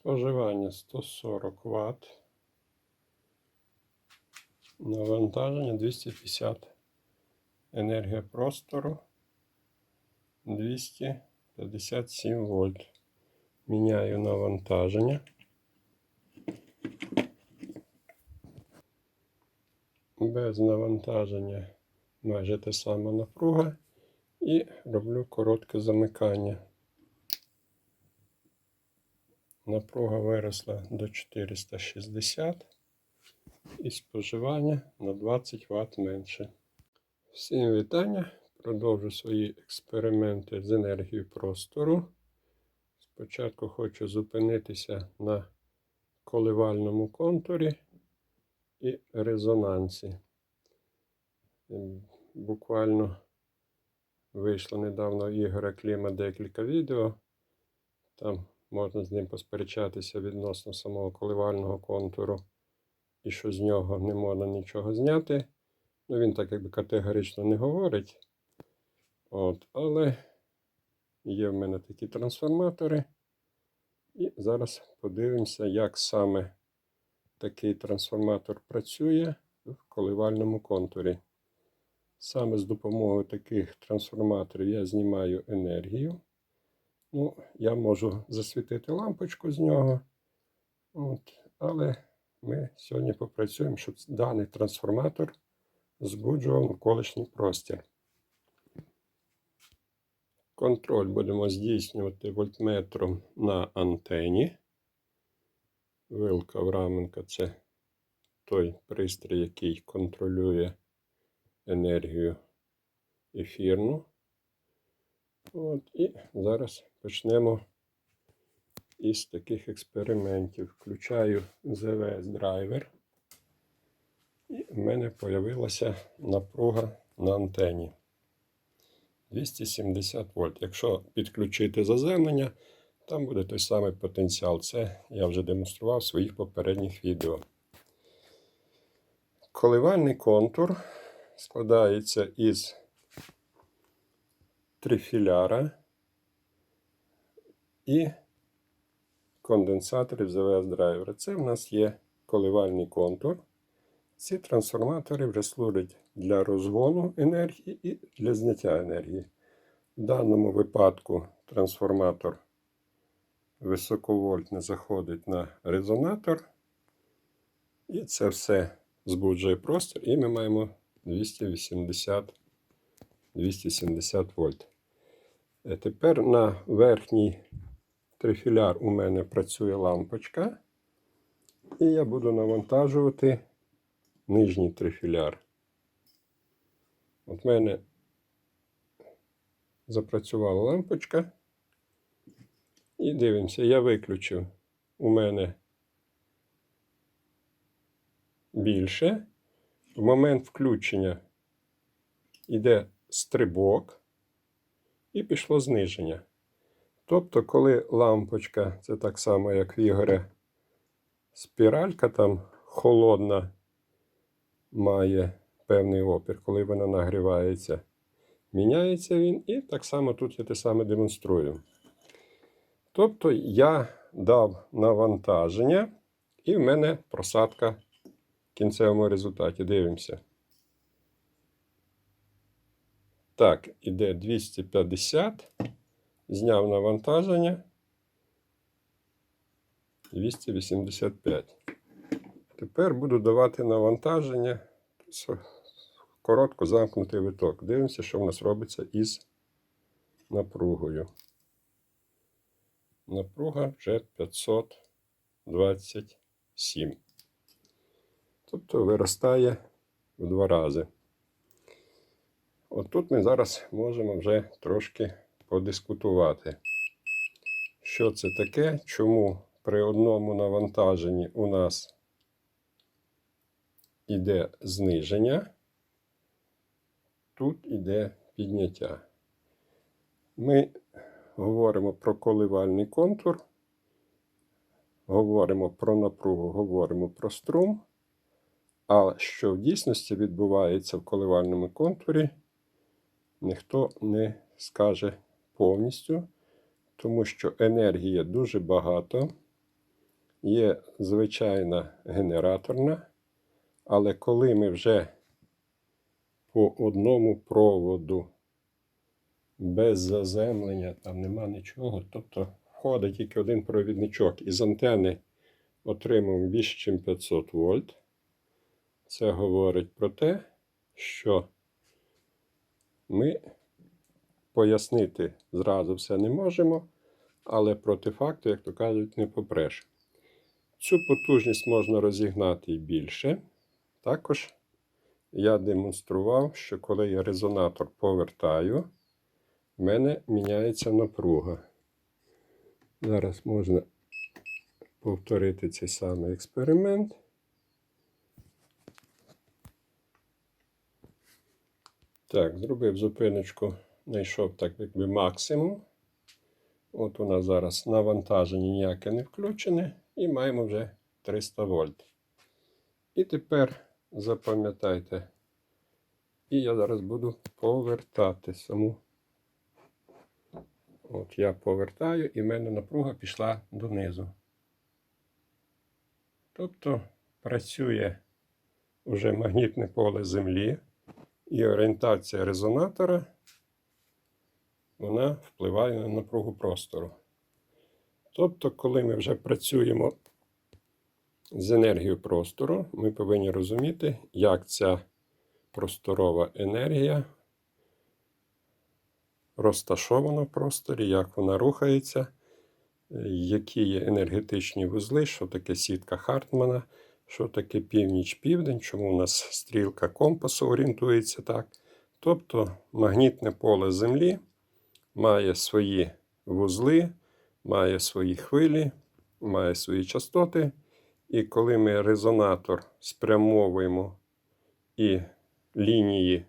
Споживання 140 Вт. Навантаження 250. Енергія простору 257 вольт. Міняю навантаження. Без навантаження майже те саме напруга. І роблю коротке замикання. Напруга виросла до 460 і споживання на 20 Вт менше. Всім вітання! Продовжу свої експерименти з енергією простору. Спочатку хочу зупинитися на коливальному контурі і резонансі. Ем, Буквально вийшло недавно Ігоря Кліма декілька відео. Там можна з ним посперечатися відносно самого коливального контуру, і що з нього не можна нічого зняти. Ну, він так якби категорично не говорить. От, Але є в мене такі трансформатори. І зараз подивимося, як саме такий трансформатор працює в коливальному контурі. Саме з допомогою таких трансформаторів я знімаю енергію. Ну, я можу засвітити лампочку з нього. От, Але ми сьогодні попрацюємо, щоб даний трансформатор збуджував навколишній простір. Контроль будемо здійснювати вольтметром на антені. Вилка Враменка це той пристрій, який контролює енергію ефірну. От, І зараз почнемо із таких експериментів. Включаю ZVS драйвер. І в мене з'явилася напруга на антені 270 вольт. Якщо підключити заземлення, там буде той самий потенціал. Це я вже демонстрував в своїх попередніх відео. Коливальний контур складається із трифіляра і конденсаторів ЗВС драйвера. Це в нас є коливальний контур. Ці трансформатори вже служать для розгону енергії і для зняття енергії. В даному випадку трансформатор високовольтний заходить на резонатор. І це все збуджує простір, і ми маємо 280 270 вольт. Е, Тепер на верхній трифіляр у мене працює лампочка. І я буду навантажувати нижній трифіляр. От в мене запрацювала лампочка. І дивимося, я виключив у мене більше. В момент включення йде стрибок і пішло зниження. Тобто, коли лампочка, це так само, як в Ігоря, спіралька там холодна, має певний опір, коли вона нагрівається, міняється він, і так само тут я те саме демонструю. Тобто я дав навантаження, і в мене просадка в кінцевому результаті. Дивимося. Так, іде 250. Зняв навантаження. 285. Тепер буду давати навантаження. Коротко замкнутий виток. Дивимося, що в нас робиться із напругою. Напруга вже 527. Тобто виростає в два рази. Отут ми зараз можемо вже трошки подискутувати, що це таке, чому при одному навантаженні у нас іде зниження, тут іде підняття. Ми говоримо про коливальний контур, говоримо про напругу, говоримо про струм. А що в дійсності відбувається в коливальному контурі, ніхто не скаже повністю, тому що енергії дуже багато. Є звичайна генераторна, але коли ми вже по одному проводу без заземлення, там нема нічого, тобто входить тільки один провідничок із антени отримуємо більше, ніж 500 вольт. Це говорить про те, що ми пояснити зразу все не можемо, але проти факту, як то кажуть, не попреш. Цю потужність можна розігнати і більше. Також я демонстрував, що коли я резонатор повертаю, в мене міняється напруга. Зараз можна повторити цей самий експеримент. Так, зробив зупиночку, знайшов так якби максимум. От у нас зараз навантаження ніяке не включене, і маємо вже 300 вольт. І тепер запам'ятайте, і я зараз буду повертати саму. От я повертаю, і в мене напруга пішла донизу. Тобто працює вже магнітне поле Землі і орієнтація резонатора вона впливає на напругу простору. Тобто, коли ми вже працюємо з енергією простору, ми повинні розуміти, як ця просторова енергія розташована в просторі, як вона рухається, які є енергетичні вузли, що таке сітка Хартмана, що таке північ-південь, чому у нас стрілка компасу орієнтується так. Тобто магнітне поле Землі має свої вузли, має свої хвилі, має свої частоти. І коли ми резонатор спрямовуємо і лінії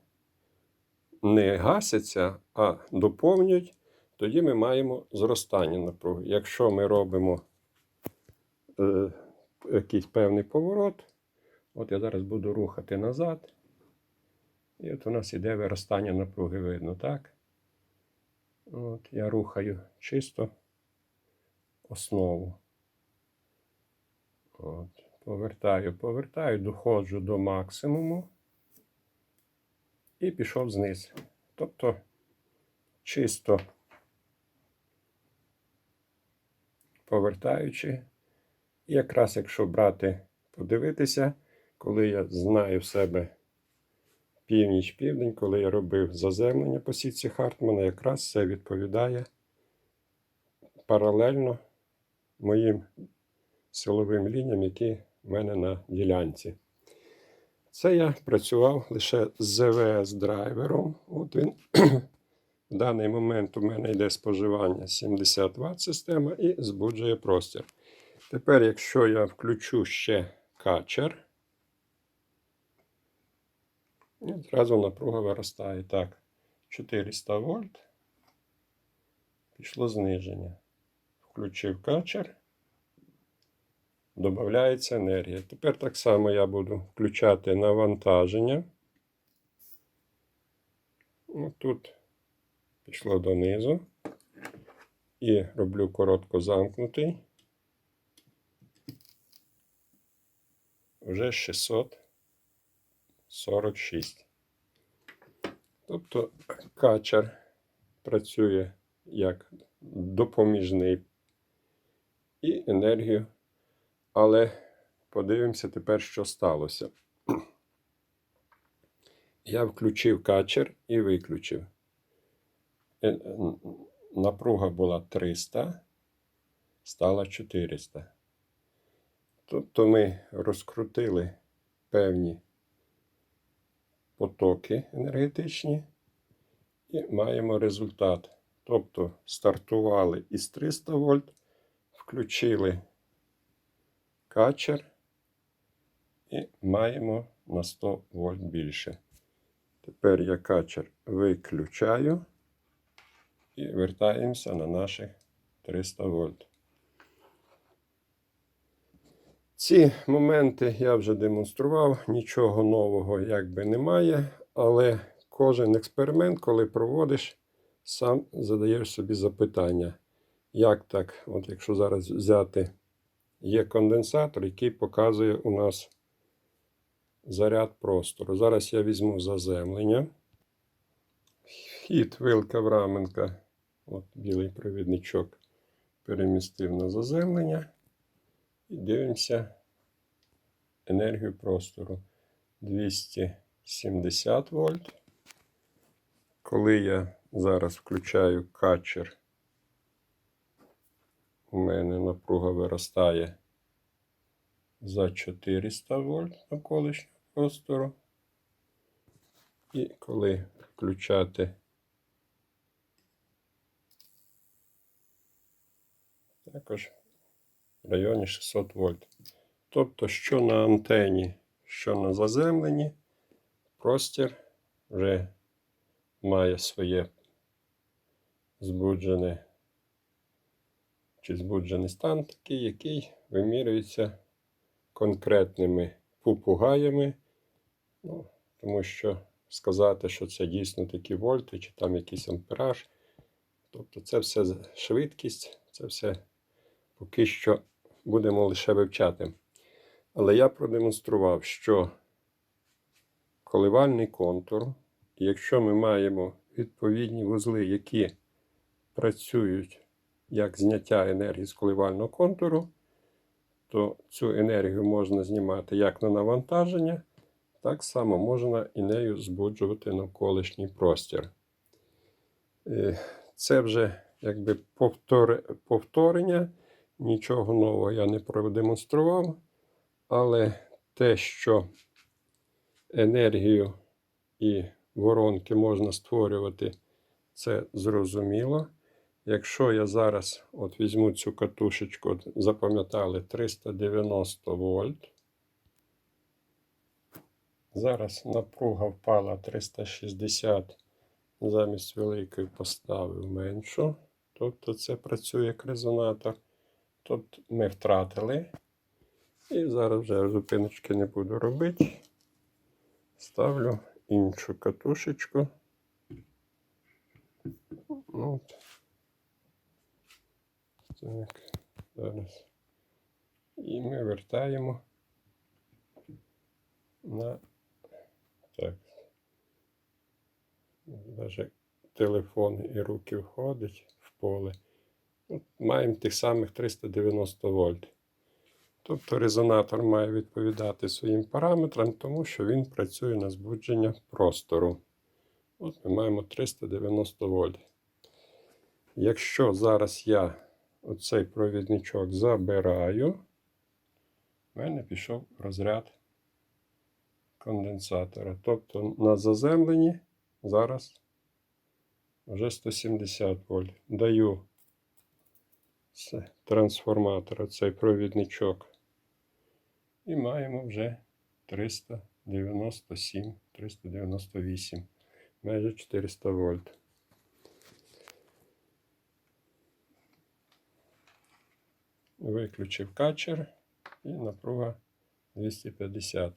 не гасяться, а доповнюють, тоді ми маємо зростання напруги. Якщо ми робимо е, якийсь певний поворот, от я зараз буду рухати назад, і от у нас іде виростання напруги, видно, так? От Я рухаю чисто основу. От, Повертаю, повертаю, доходжу до максимуму і пішов зниз. Тобто чисто повертаючи, і якраз якщо брати, подивитися, коли я знаю в себе північ-південь, коли я робив заземлення по сітці Хартмана, якраз це відповідає паралельно моїм силовим лініям, які в мене на ділянці. Це я працював лише з ЗВС драйвером. От він в даний момент у мене йде споживання 70 Вт система і збуджує простір. Тепер, якщо я включу ще качер, і одразу напруга виростає. Так, 400 вольт. Пішло зниження. Включив качер. Додається енергія. Тепер так само я буду включати навантаження. Ось тут пішло донизу. І роблю коротко замкнутий. Вже 646. Тобто качер працює як допоміжний і енергію але подивимося тепер, що сталося. Я включив качер і виключив. Е, напруга була 300, стала 400. Тобто ми розкрутили певні потоки енергетичні і маємо результат. Тобто стартували із 300 вольт, включили качер і маємо на 100 вольт більше. Тепер я качер виключаю і вертаємося на наших 300 вольт. Ці моменти я вже демонстрував, нічого нового якби немає, але кожен експеримент, коли проводиш, сам задаєш собі запитання. Як так, от якщо зараз взяти є конденсатор, який показує у нас заряд простору. Зараз я візьму заземлення. Вхід вилка Враменка. От білий провідничок перемістив на заземлення. І дивимося енергію простору 270 вольт. Коли я зараз включаю качер, у мене напруга виростає за 400 вольт навколишнього простору. І коли включати також в районі 600 вольт. Тобто, що на антені, що на заземленні, простір вже має своє збуджене чи збуджений стан такий, який вимірюється конкретними попугаями. Ну, тому що сказати, що це дійсно такі вольти, чи там якийсь ампераж. Тобто це все швидкість, це все поки що будемо лише вивчати. Але я продемонстрував, що коливальний контур, якщо ми маємо відповідні вузли, які працюють як зняття енергії з коливального контуру, то цю енергію можна знімати як на навантаження, так само можна і нею збуджувати навколишній простір. Е, Це вже якби повтор- повторення, нічого нового я не продемонстрував, але те, що енергію і воронки можна створювати, це зрозуміло. Якщо я зараз от візьму цю катушечку, запам'ятали 390 вольт. Зараз напруга впала 360, замість великої поставив меншу. Тобто це працює як резонатор. Тут ми втратили. І зараз вже зупиночки не буду робити. Ставлю іншу катушечку. Ну, От. Так, зараз. І ми вертаємо на так. Даже телефон і руки входить в поле. Маємо тих самих 390 вольт. Тобто резонатор має відповідати своїм параметрам, тому що він працює на збудження простору. От ми маємо 390 вольт. Якщо зараз я оцей провідничок забираю, в мене пішов розряд конденсатора. Тобто на заземленні зараз вже 170 вольт. Даю з трансформатора цей провідничок. І маємо вже 397, 398, майже 400 вольт. Виключив качер і напруга 250.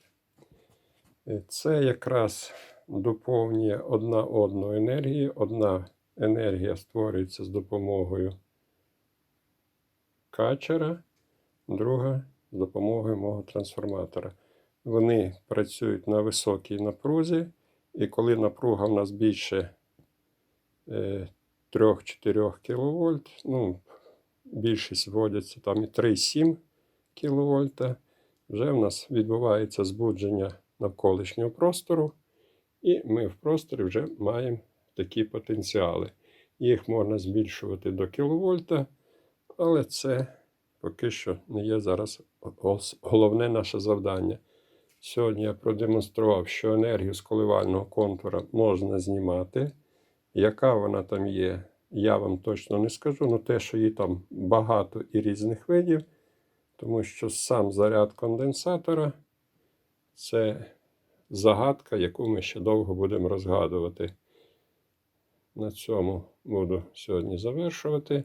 Е, Це якраз доповнює одна одну енергію. Одна енергія створюється з допомогою качера, друга з допомогою мого трансформатора. Вони працюють на високій напрузі, і коли напруга в нас більше е, 3-4 кВт, ну, більшість вводяться там і 3,7 кВт, вже в нас відбувається збудження навколишнього простору, і ми в просторі вже маємо такі потенціали. Їх можна збільшувати до кВт, але це поки що не є зараз головне наше завдання. Сьогодні я продемонстрував, що енергію з коливального контура можна знімати. Яка вона там є, я вам точно не скажу. Ну те, що її там багато і різних видів, тому що сам заряд конденсатора це загадка, яку ми ще довго будемо розгадувати. На цьому буду сьогодні завершувати.